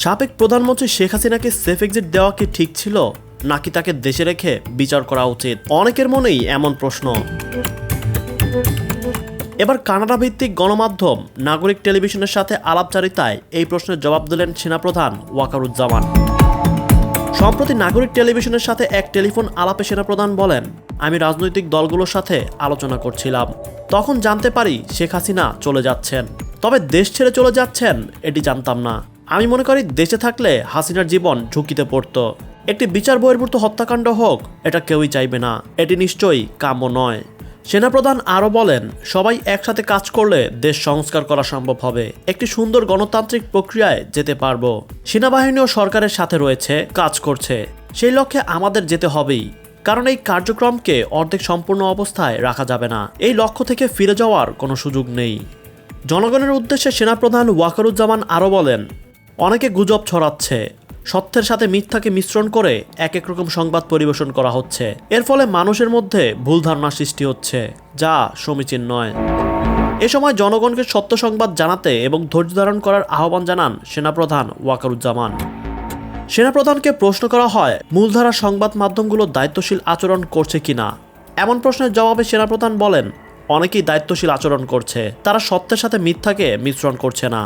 সাবেক প্রধানমন্ত্রী শেখ হাসিনাকে সেফ এক্সিট দেওয়া কি ঠিক ছিল, নাকি তাকে দেশে রেখে বিচার করা উচিত? অনেকের মনেই এমন প্রশ্ন। এবার কানাডা ভিত্তিক গণমাধ্যম নাগরিক টেলিভিশনের সাথে আলাপচারিতায় এই প্রশ্নের জবাব দিলেন সেনাপ্রধান ওয়াকারুজ্জামান। সম্প্রতি নাগরিক টেলিভিশনের সাথে এক টেলিফোন আলাপে সেনাপ্রধান বলেন, আমি রাজনৈতিক দলগুলোর সাথে আলোচনা করছিলাম। তখন জানতে পারি শেখ হাসিনা চলে যাচ্ছেন। তবে দেশ ছেড়ে চলে যাচ্ছেন, এটি জানতাম না। আমি মনে করি দেশে থাকলে হাসিনার জীবন ঝুঁকিতে পড়ত। একটি বিচার বহির্ভূত হত্যাকাণ্ড হোক, এটা কেউই চাইবে না। এটি নিশ্চয়ই কাম্য নয়। সেনাপ্রধান আরও বলেন, সবাই একসাথে কাজ করলে দেশ সংস্কার করা সম্ভব হবে। একটি সুন্দর গণতান্ত্রিক প্রক্রিয়ায় যেতে পারব। সেনাবাহিনীও সরকারের সাথে রয়েছে, কাজ করছে। সেই লক্ষ্যে আমাদের যেতে হবেই। কারণ এই কার্যক্রমকে অর্ধেক সম্পূর্ণ অবস্থায় রাখা যাবে না। এই লক্ষ্য থেকে ফিরে যাওয়ার কোনো সুযোগ নেই। জনগণের উদ্দেশ্যে সেনাপ্রধান ওয়াকারুজ্জামান আরও বলেন অনেকে গুজব ছড়াচ্ছে। সত্যের সাথে মিথ্যাকে মিশ্রণ করে এক এক রকম সংবাদ পরিবেশন করা হচ্ছে। এর ফলে মানুষের মধ্যে ভুল ধারণা সৃষ্টি হচ্ছে, যা সমীচীন নয়। এ সময় জনগণকে সত্য সংবাদ জানাতে এবং ধৈর্য ধারণ করার আহ্বান জানান সেনাপ্রধান ওয়াকারুজ্জামান। সেনাপ্রধানকে প্রশ্ন করা হয় মূলধারা সংবাদ মাধ্যমগুলো দায়িত্বশীল আচরণ করছে কিনা? এমন প্রশ্নের জবাবে সেনাপ্রধান বলেন, অনেকেই দায়িত্বশীল আচরণ করছে, তারা সত্যের সাথে মিথ্যাকে মিশ্রণ করছে না।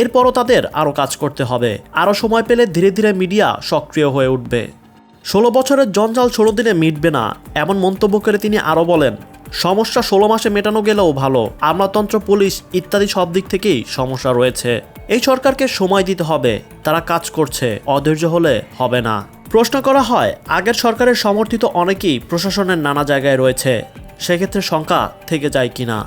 এরপরও তাদের আরও কাজ করতে হবে। আরও সময় পেলে ধীরে ধীরে মিডিয়া সক্রিয় হয়ে উঠবে। ষোলো বছরের জঞ্জাল ষোলো দিনে মিটবে না, এমন মন্তব্য করে তিনি আরও বলেন, সমস্যা ষোলো মাসে মেটানো গেলেও ভালো, আমলাতন্ত্র, পুলিশ ইত্যাদি সব দিক থেকেই সমস্যা রয়েছে। এই সরকারকে সময় দিতে হবে, তারা কাজ করছে, অধৈর্য হলে হবে না। প্রশ্ন করা হয়, আগের সরকারের সমর্থিত অনেকেই প্রশাসনের নানা জায়গায় রয়েছে, সেক্ষেত্রে শঙ্কা থেকে যায় কিনা।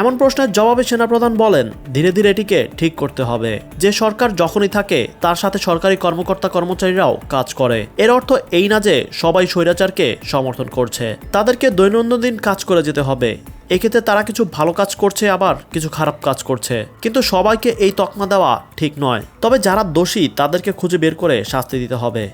এমন প্রশ্নের জবাবে সেনাপ্রধান বলেন, ধীরে ধীরে এটিকে ঠিক করতে হবে। যে সরকার যখনই থাকে, তার সাথে সরকারি কর্মকর্তা কর্মচারীরাও কাজ করে। এর অর্থ এই না যে সবাই স্বৈরাচারকে সমর্থন করছে। তাদেরকে দৈনন্দিন কাজ করে যেতে হবে। এক্ষেত্রে তারা কিছু ভালো কাজ করছে, আবার কিছু খারাপ কাজ করছে। কিন্তু সবাইকে এই তকমা দেওয়া ঠিক নয়। তবে যারা দোষী, তাদেরকে খুঁজে বের করে শাস্তি দিতে হবে।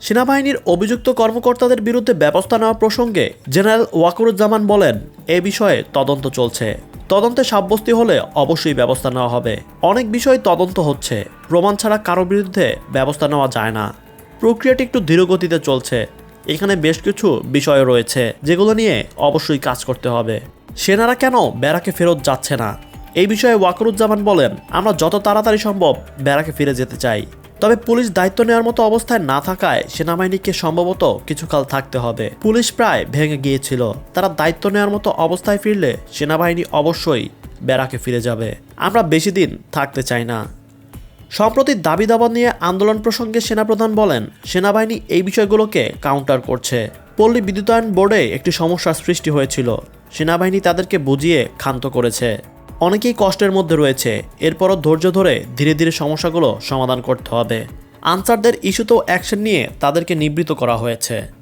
সেনাবাহিনীর অভিযুক্ত কর্মকর্তাদের বিরুদ্ধে ব্যবস্থা নেওয়া প্রসঙ্গে জেনারেল ওয়াকুরুজ্জামান বলেন, এ বিষয়ে তদন্ত চলছে। তদন্তে সাব্যস্তি হলে অবশ্যই ব্যবস্থা নেওয়া হবে। অনেক বিষয় তদন্ত হচ্ছে। প্রমাণ ছাড়া কারও বিরুদ্ধে ব্যবস্থা নেওয়া যায় না। প্রক্রিয়াটি একটু ধীরগতিতে চলছে। এখানে বেশ কিছু বিষয় রয়েছে, যেগুলো নিয়ে অবশ্যই কাজ করতে হবে। সেনারা কেন ব্যারাকে ফেরত যাচ্ছে না? এই বিষয়ে ওয়াকরুজ্জামান বলেন, আমরা যত তাড়াতাড়ি সম্ভব ব্যারাকে ফিরে যেতে চাই। তবে পুলিশ দায়িত্ব নেওয়ার মতো অবস্থায় না থাকায় সেনাবাহিনীকে সম্ভবত কিছুকাল থাকতে হবে। পুলিশ প্রায় ভেঙে গিয়েছিল। তারা দায়িত্ব নেওয়ার মতো অবস্থায় ফিরলে সেনাবাহিনী অবশ্যই ব্যারাকে ফিরে যাবে। আমরা বেশি দিন থাকতে চাই না। সম্প্রতি দাবি দাবা নিয়ে আন্দোলন প্রসঙ্গে সেনাপ্রধান বলেন, সেনাবাহিনী এই বিষয়গুলোকে কাউন্টার করছে। পল্লী বিদ্যুতায়ন বোর্ডে একটি সমস্যার সৃষ্টি হয়েছিল। সেনাবাহিনী তাদেরকে বুঝিয়ে ক্ষান্ত করেছে। অনেকেই কষ্টের মধ্যে রয়েছে। এরপরও ধৈর্য ধরে ধীরে ধীরে সমস্যাগুলো সমাধান করতে হবে। আনসারদের ইস্যুতেও অ্যাকশন নিয়ে তাদেরকে নিবৃত করা হয়েছে।